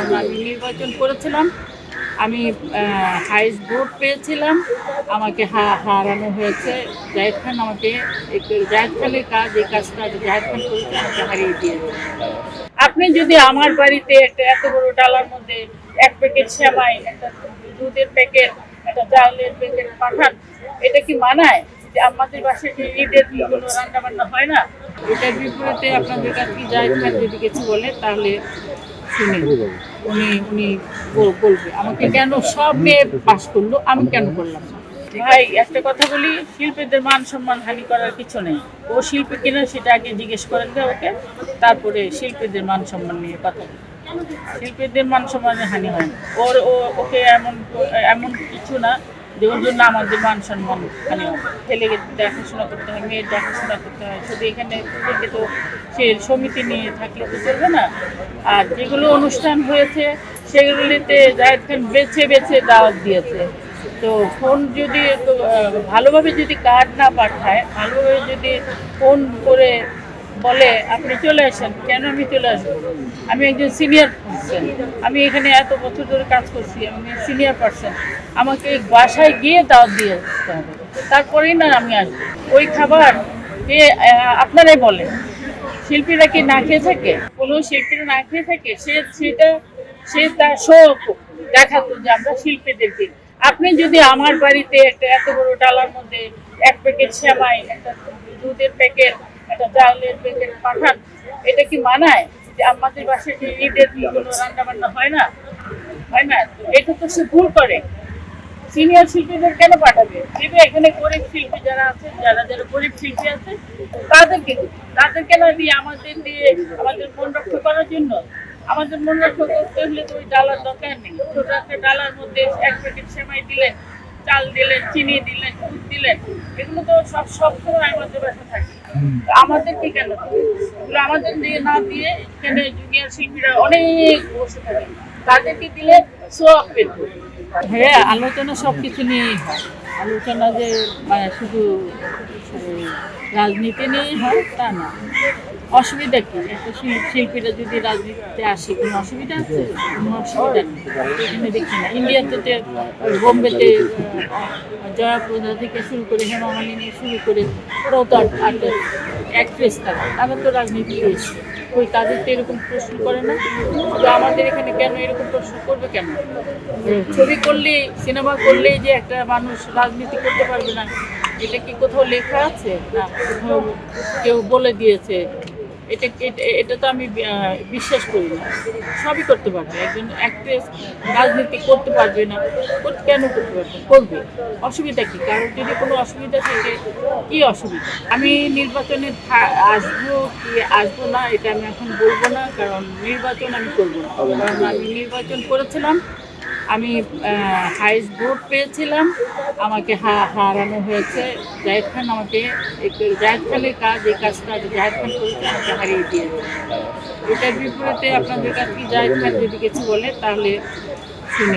কারণ আমি নির্বাচন করেছিলাম। আমি হাইস্ট ভোট পেয়েছিলাম। আমাকে হা- হারানো হয়েছে। জাহেদ খান আমাকে জাহেদ খানের কাজ, এই কাজটা জাহেদ খান করেছে, আমাকে হারিয়ে দিয়েছে। আপনি যদি আমার বাড়িতে একটা এত বড় ডালার মধ্যে এক প্যাকেট সেমাই, একটা দুধের প্যাকেট, একটা চাউলের প্যাকেট পাঠান, এটা কি মানায় যে আমাদের বাসায় যে ঈদের কোনো রান্না বান্না হয় না? এটার বিপরীতে আপনাদের কাছে জাহেদ খান যদি কিছু বলে, তাহলে শুনে উনি উনি বল- বলবে। আমাকে কেন সব মেয়ে পাস করল, আমি কেন করলাম না? ভাই, একটা কথা বলি, শিল্পীদের মান সম্মান হানি করার কিছু নেই। ও শিল্পী কিনা সেটা আগে জিজ্ঞেস করেন ওকে, তারপরে শিল্পীদের মান সম্মান নিয়ে কথা বলি। শিল্পীদের মান সম্মানের হানি হয় ওর ও ওকে এমন এমন কিছু না যে ওর জন্য আমাদের মান সম্মান হয় ছেলেকে দেখাশোনা করতে হয়, মেয়ের দেখাশোনা করতে হয়। শুধু এখানে থেকে তো সে সমিতি নিয়ে থাকলে তো চলবে না। আর যেগুলো অনুষ্ঠান হয়েছে, সেগুলিতে জাহেদ খান বেছে বেছে দাওয়াত দিয়েছে। তো ফোন যদি ভালোভাবে যদি কার্ড না পাঠায়, ভালোভাবে যদি ফোন করে বলে, আপনি চলে আসেন। কেন আমি চলে আসব? আমি একজন সিনিয়র পার্সন আমি এখানে এত বছর ধরে কাজ করছি, আমি সিনিয়র পার্সন আমাকে বাসায় গিয়ে দাওয়াত দিয়ে আসতে হবে। তারপরেই না আমি আসব। ওই খাবার কে আপনারাই বলেন। শিল্পীরা কি না খেয়ে থাকে? কোনো শিল্পীরা না খেয়ে থাকে? সে, সেটা, সে তার শো দেখাতো যে আমরা শিল্পীদেরকে। আপনি যদি আমার বাড়িতে একটা এত বড় ডালার মধ্যে এক প্যাকেট সেমাই, একটা দুধের প্যাকেট একটা চাউলের প্যাকেট পাঠান, এটা কি মানায় যে আমাদের বাসায় যে ঈদের কোনো রান্না বান্না হয় না? হয় না? এটা তো সে ভুল করে। সিনিয়র শিল্পীদের কেন পাঠাবে? দিবে এখানে গরিব শিল্পী যারা আছে, যারা যারা গরিব শিল্পী আছে, তাদেরকে দিবে। তাদেরকে না দিয়ে আমাদের দিয়ে আমাদের মন রক্ষা করার জন্য? আমাদের মন রক্ষা করতে হলে তো ওই ডালার দরকার নেই। ছোট একটা ডালার মধ্যে এক প্যাকেট সেমাই দিলেন, চাল দিলেন, চিনি দিলেন, দুধ দিলেন, এগুলো তো সব সব সময় আমাদের বাসা থাকে। আমাদেরকে কেন আমাদের না দিয়ে এখানে জুনিয়র শিল্পীরা অনেক বসে থাকে। তাদেরকে দিলে পেত। হ্যাঁ আলোচনা সব কিছু নিয়েই হয়। আলোচনা যে মানে শুধু রাজনীতি নিয়েই হয়, তা না। অসুবিধা কি? একটা শিল- শিল্পীরা যদি রাজনীতিতে আসে কোনো অসুবিধা আছে? কোনো অসুবিধা নেই। এখানে দেখি না। ইন্ডিয়াতে বোম্বেতে আহ, জয়া প্রদা থেকে শুরু করে হেমা মালিনী শুরু করে ওরাও তো অ্যাক্ট্রেস তারা তারা তো রাজনীতি করেছে। ওই তাদের তো এরকম প্রশ্ন করে না। তো আমাদের এখানে কেন এরকম প্রশ্ন করবে কেন? ছবি করলেই সিনেমা করলেই যে একটা মানুষ রাজনীতি করতে পারবে না এটা কি কোথাও লেখা আছে? না কোথাও কেউ বলে দিয়েছে। এটা এটা- তো আমি বিশ্বাস করি না। সবই করতে পারবে। একজন অ্যাক্ট্রেস রাজনীতি করতে পারবে না। কেন করতে পারবে? করবে। অসুবিধা কি? কারণ যদি কোনো অসুবিধা থাকে, কি অসুবিধা? আমি নির্বাচনে আসব কি আসব না, এটা আমি এখন বলব না, কারণ নির্বাচন আমি করব না। কারণ আমি নির্বাচন করেছিলাম আমি হাইস্ট ভোট পেয়েছিলাম। আমাকে হারানো হয়েছে। জাহেদ খান আমাকে জাহেদ খানের কাজ, এই কাজটা জাহেদ খান করেছে, আমাকে হারিয়ে দিয়েছে। এটার বিপরীতে আপনাদের কাছে কি জাহেদ খান যদি কিছু বলে, তাহলে শুনে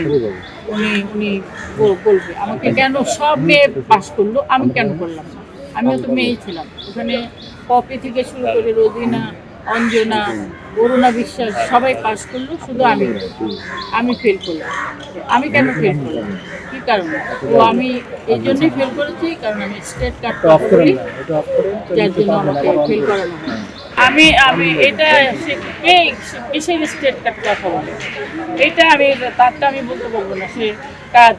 উনি উনি বল- বলবে। আমাকে কেন সব মেয়ে পাশ করল, আমি কেন করলাম না? আমিও তো মেয়েই ছিলাম। ওখানে পপি থেকে শুরু করে রোজিনা অঞ্জনা অরুণা বিশ্বাস সবাই পাস করল শুধু আমি। আমি ফেল করলাম। আমি কেন ফেল করলাম? কি কারণে? তো আমি এই জন্যই ফেল করেছি কারণ আমি স্টেট কার্ড করি। যার জন্য আমাকে ফেল করানো আমি আমি এটা কে কিসের স্টেট কার্ড কথা বলে? এটা আমি তারটা আমি বলতে পারব না। সে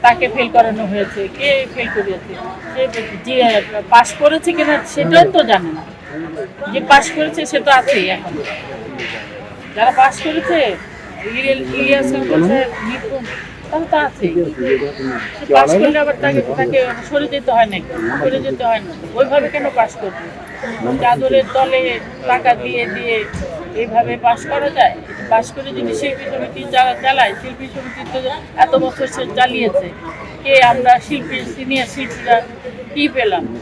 তাকে ফেল করানো হয়েছে কে ফেল করিয়েছে? সে যে পাস করেছে কিনা সেটাও তো জানে না। যে পাশ করেছে, সে তো আছেই এখন। যারা পাশ করেছে, ইলিয়াস- তো আছেই। পাস করলে আবার তাকে তাকে সরে হয় না হয় না। ওইভাবে কেন পাশ করবে? চাদরের দলে টাকা দিয়ে দিয়ে এইভাবে পাস করা যায়? পাস করে যদি শিল্পী সমিতি চালা- চালায়, শিল্পী সমিতি তো এত বছর সে চালিয়েছে। কে আমরা শিল্পী সিনিয়র শিল্পীরা কি পেলাম?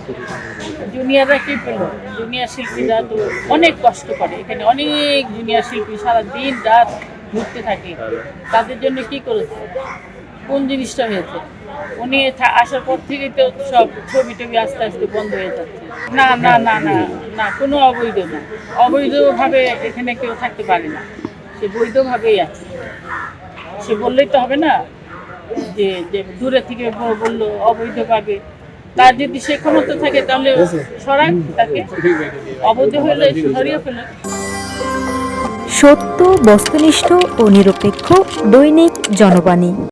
জুনিয়ররা কি পেল? জুনিয়র শিল্পীরা তো অনেক কষ্ট করে। এখানে অনেক জুনিয়র শিল্পী সারা দিন রাত ঘুরতে থাকে। তাদের জন্য কি করেছে? কোন জিনিসটা হয়েছে? উনি আসার পর থেকেই তো সব ছবি টবি আস্তে আস্তে বন্ধ হয়ে যাচ্ছে। না না না না না, কোনো অবৈধ না। অবৈধভাবে এখানে কেউ থাকতে পারে না। সে বৈধভাবেই আছে। সে বললেই তো হবে না যে যে দূরে থেকে বলল অবৈধভাবে। তার যদি সে ক্ষমতা থাকে তাহলে সরাক তাকে। অবৈধ হলে সরিয়ে ফেলে সত্য, বস্তুনিষ্ঠ ও নিরপেক্ষ দৈনিক জনবাণী।